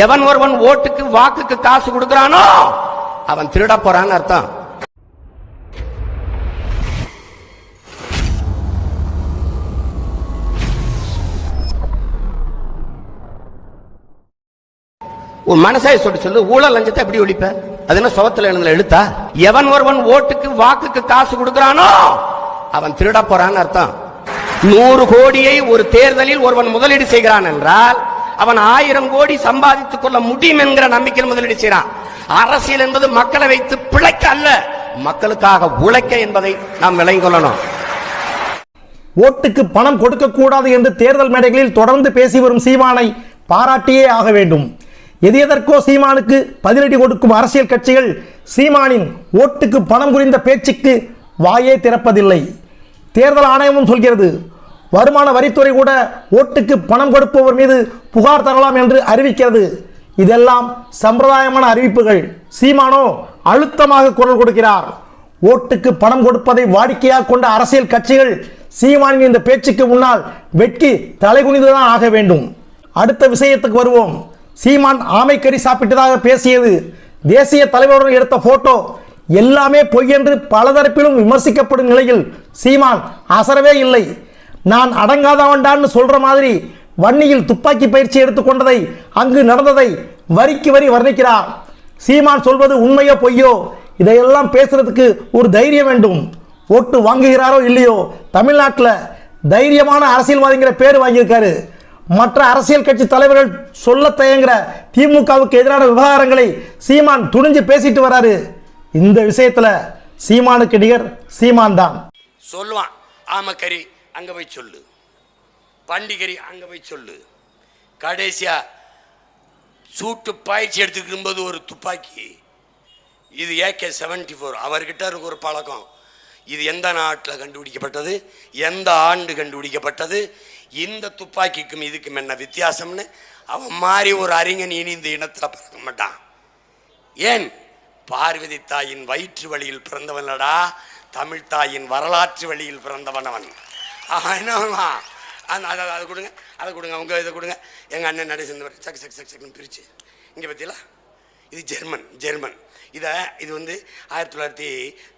எவன் ஒருவன் ஓட்டுக்கு வாக்குக்கு காசு கொடுக்கிறானோ அவன் திருட போறான்னு அர்த்தம். உன் மனசாய் சொல்லி சொல்லு ஊழல் லஞ்சத்தை எப்படி ஒழிப்ப? அது என்ன சுவத்துல எழுந்த எழுத்தா? எவன் ஒருவன் ஓட்டுக்கு வாக்குக்கு காசு கொடுக்கிறானோ அவன் திருட போறான்னு அர்த்தம். நூறு கோடியை ஒரு தேர்தலில் ஒருவன் முதலீடு செய்கிறான் என்றால் அவன் ஆயிரம் கோடி சம்பாதித்துக் கொள்ள முடியும் என்கிற நம்பிக்கையில் முதலீடு செய்கிறான் அரசியல் என்பது மக்களை வைத்து பிழைக்க அல்ல மக்களுக்காக உழைக்க என்பதை நாம் விளங்கிக் கொள்ளணும். ஓட்டுக்கு பணம் கொடுக்க கூடாது என்று தேர்தல் மேடைகளில் தொடர்ந்து பேசி வரும் சீமானை பாராட்டியே ஆக வேண்டும். எது எதற்கோ சீமானுக்கு பதிலடி கொடுக்கும் அரசியல் கட்சிகள் சீமானின் ஓட்டுக்கு பணம் குறிந்த பேச்சுக்கு வாயே திறப்பதில்லை. தேர்தல் ஆணையமும் சொல்கிறது வருமான வரித்துறை கூட ஓட்டுக்கு பணம் கொடுப்பவர் மீது புகார் தரலாம் என்று அறிவிக்கிறது. இதெல்லாம் சம்பிரதாயமான அறிவிப்புகள். சீமானோ அழுத்தமாக குரல் கொடுக்கிறார். ஓட்டுக்கு பணம் கொடுப்பதை வாடிக்கையாக கொண்ட அரசியல் கட்சிகள் சீமானின் இந்த பேச்சுக்கு முன்னால் வெட்கி தலைகுனிந்துதான் ஆக வேண்டும். அடுத்த விஷயத்துக்கு வருவோம். சீமான் ஆமைக்கறி சாப்பிட்டதாக பேசியது. தேசிய தலைவருடன் எடுத்த போட்டோ எல்லாமே பொய் என்று பலதரப்பிலும் விமர்சிக்கப்படும் நிலையில் சீமான் அசரவே இல்லை. நான் அடங்காதவன்டான்னு சொல்கிற மாதிரி வன்னியில் துப்பாக்கி பயிற்சி எடுத்துக்கொண்டதை அங்கு நடந்ததை வரிக்கு வரி வர்ணிக்கிறார் சீமான் சொல்வது உண்மையோ பொய்யோ? இதையெல்லாம் பேசுறதுக்கு ஒரு தைரியம் வேண்டும். ஓட்டு வாங்குகிறாரோ இல்லையோ? தமிழ்நாட்டில் தைரியமான அரசியல்வாதிங்கிற பேர் வாங்கியிருக்காரு. மற்ற அரசியல் கட்சி தலைவர்கள் சொல்ல தயங்குற திமுகவுக்கு எதிரான விவகாரங்களை சீமான் துணிஞ்சு பேசிட்டு வராரு. இந்த விஷயத்துல சீமானுக்கு நிகர் சீமான் தான் சொல்லுவான். ஆமக்கறி அங்கே போய் சொல்லு. பண்டிகரி அங்கே போய் சொல்லு. கடைசியாக சூட்டு பயிற்சி எடுத்துக்கும் போது ஒரு துப்பாக்கி. இது ஏகே செவன்டி ஃபோர் அவர்கிட்ட இருக்க ஒரு பழக்கம். இது எந்த நாட்டில் கண்டுபிடிக்கப்பட்டது? எந்த ஆண்டு கண்டுபிடிக்கப்பட்டது? இந்த துப்பாக்கிக்கும் இதுக்கும் என்ன வித்தியாசம்னு? அவன் மாதிரி ஒரு அறிஞன் இனி இந்த இனத்தில் பிறக்க மாட்டான். ஏன்? பார்வதி தாயின் வயிற்று வழியில் பிறந்தவனடா தமிழ் தாயின் வரலாற்று வழியில் பிறந்தவன் அவன். என்ன அந்த அதை அதை கொடுங்க. அதை கொடுங்க. உங்கள் இதை கொடுங்க. எங்கள் அண்ணன் நடை சேர்ந்தவர். சக் சக் சக் சக்னு பிரித்து இங்கே பார்த்தீங்களா இது ஜெர்மன் ஜெர்மன். இதை இது வந்து ஆயிரத்தி தொள்ளாயிரத்தி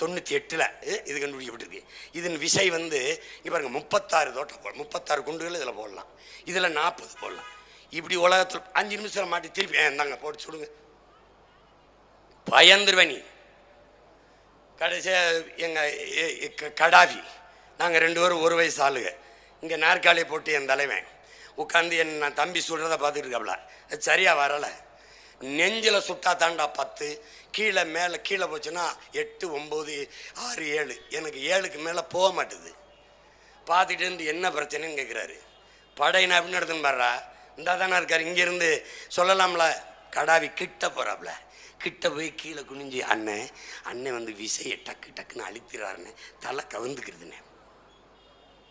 தொண்ணூற்றி எட்டில் இது கண்டுபிடிக்கப்பட்டிருக்கு. இதன் விசை வந்து இங்கே பாருங்கள் முப்பத்தாறு தோட்டம் போடலாம். முப்பத்தாறு குண்டுகள் இதில் போடலாம். இதில் நாற்பது போடலாம். இப்படி உலகத்தில் அஞ்சு நிமிஷத்தில் மாட்டி திருப்பி "ஏ, இந்தாங்க போட்டு சொல்லுங்க பயந்துருவ நீ. கடைசியாக எங்கள் கடாஃபி நாங்கள் ரெண்டு பேரும் ஒரு வயசு ஆளுங்க. இங்கே நாற்காலியை போட்டு என் தலைவன். உட்காந்து என் நான் தம்பி சொல்கிறத பார்த்துட்டு இருக்காப்ல. அது சரியாக வரலை. நெஞ்சில் சுட்டா தாண்டா பத்து கீழே மேலே கீழே போச்சுன்னா எட்டு ஒம்பது ஆறு ஏழு. எனக்கு ஏழுக்கு மேலே போக மாட்டுது. பார்த்துட்டு இருந்து என்ன பிரச்சனைன்னு கேட்குறாரு படையினா அப்படின்னு எடுத்துன்னு பாடுறா இந்தா தானே இருக்கார். இங்கேருந்து சொல்லலாம்ல. கடாவி கிட்ட போகிறாப்புல கிட்ட போய் கீழே குனிஞ்சு அண்ணன் அண்ணன் வந்து விசையை டக்கு டக்குன்னு அழுத்திடுறாருன்னு தலை கவுந்துக்கிறதுண்ணே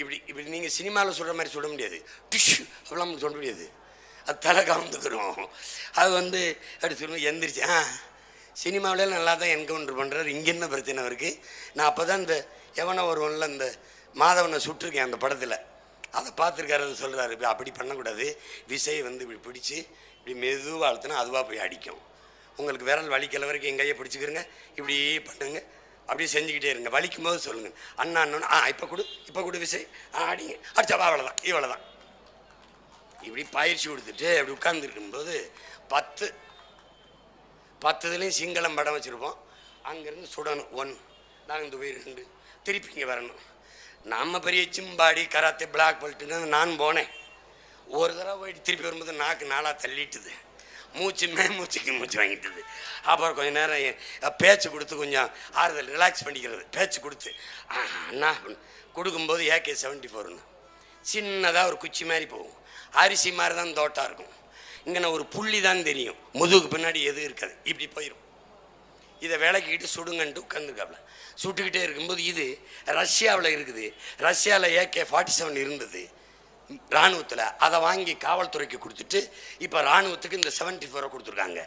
இப்படி இப்படி நீங்கள் சினிமாவில் சொல்கிற மாதிரி சொல்ல முடியாது. டிஷ் அப்படிலாம் சொல்ல முடியாது. அது தலை கவர்ந்துக்கிறோம் அது வந்து அப்படி சொல்லுவோம் எந்திரிச்சு ஆ சினிமாவில நல்லா தான் என்கவுண்டர் பண்ணுறாரு இங்கே என்ன பிரச்சனை இருக்குது நான் அப்போ தான் இந்த எவனோ ஒருவனில் இந்த மாதவனை சுட்டிருக்கேன் அந்த படத்தில். அதை பார்த்துருக்காரு அது சொல்கிறாரு அப்படி பண்ணக்கூடாது. விசையை வந்து இப்படி பிடிச்சி இப்படி மெதுவாக அழுத்தினா அதுவாக போய் அடிக்கும். உங்களுக்கு விரல் வலிக்கல வரைக்கும் என் கையை பிடிச்சிக்கிறங்க இப்படி பண்ணுங்கள் அப்படியே செஞ்சுக்கிட்டே இருங்க. வலிக்கும் போது சொல்லுங்க. அண்ணா அண்ணன் ஆ இப்போ கொடு இப்போ கொடு விசை. ஆ அடிங்க. அடிச்சவா அவ்வளோதான் இவ்வளோதான் இப்படி பயிற்சி கொடுத்துட்டு அப்படி உட்காந்துருக்கும்போது பத்து பத்து இதுலேயும் சிங்களம் படம் வச்சுருப்போம். அங்கேருந்து சுடணும். ஒன் நாங்கள் இந்த உயிர் ரெண்டு. திருப்பி இங்கே வரணும். நம்ம பெரிய சிம்பாடி கராத்தே பிளாக் பெல்ட்டுன்னு நான் போனேன். ஒரு தடவை போயிட்டு திருப்பி வரும்போது நாக்கு நாளாக தள்ளிட்டுது. மூச்சு மே மூச்சுக்கு மூச்சு வாங்கிட்டது. அப்புறம் கொஞ்ச நேரம் பேச்சு கொடுத்து கொஞ்சம் ஆறுதல் ரிலாக்ஸ் பண்ணிக்கிறது. பேச்சு கொடுத்து அண்ணா கொடுக்கும்போது ஏகே செவன்ட்டி ஃபோர்னு சின்னதாக ஒரு குச்சி மாதிரி போகும். அரிசி மாதிரி தான் தோட்டம் இருக்கும். இங்கே ஒரு புள்ளி தான் தெரியும். முதுகுக்கு பின்னாடி எதுவும் இருக்காது. இப்படி போயிடும் இதை விளக்கிக்கிட்டு சுடுங்கன்ட்டு உட்காந்துருக்காப்புல சுட்டுக்கிட்டே இருக்கும்போது இது ரஷ்யாவில் இருக்குது. ரஷ்யாவில் ஏகே ஃபார்ட்டி செவன் இருந்தது. இராணுவத்தில் அதை வாங்கி காவல்துறைக்கு கொடுத்துட்டு இப்போ இராணுவத்துக்கு இந்த செவன்ட்டி ஃபோரை கொடுத்துருக்காங்க.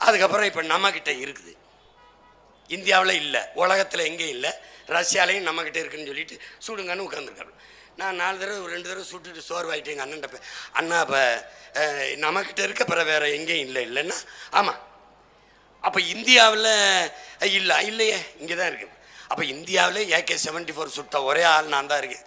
அதுக்கப்புறம் இப்போ நம்மக்கிட்ட இருக்குது. இந்தியாவில் இல்லை உலகத்தில் எங்கேயும் இல்லை ரஷ்யாலையும் நம்மக்கிட்ட இருக்குன்னு சொல்லிட்டு சுடுங்கன்னு உட்காந்துருக்காரு நான் நாலு தடவை ஒரு ரெண்டு தடவை சுட்டுட்டு சோர்வாயிட்டு எங்கள் அண்ணன்ட்ட அண்ணா இப்போ நம்மக்கிட்ட இருக்க பிற வேறு எங்கேயும் இல்லை இல்லைன்னா ஆமாம் அப்போ இந்தியாவில் இல்லை இல்லையே இங்கே தான் இருக்குது அப்போ இந்தியாவில் ஏகே செவன்ட்டி ஃபோர் சுட்ட ஒரே ஆள் நான் தான் இருக்கேன்.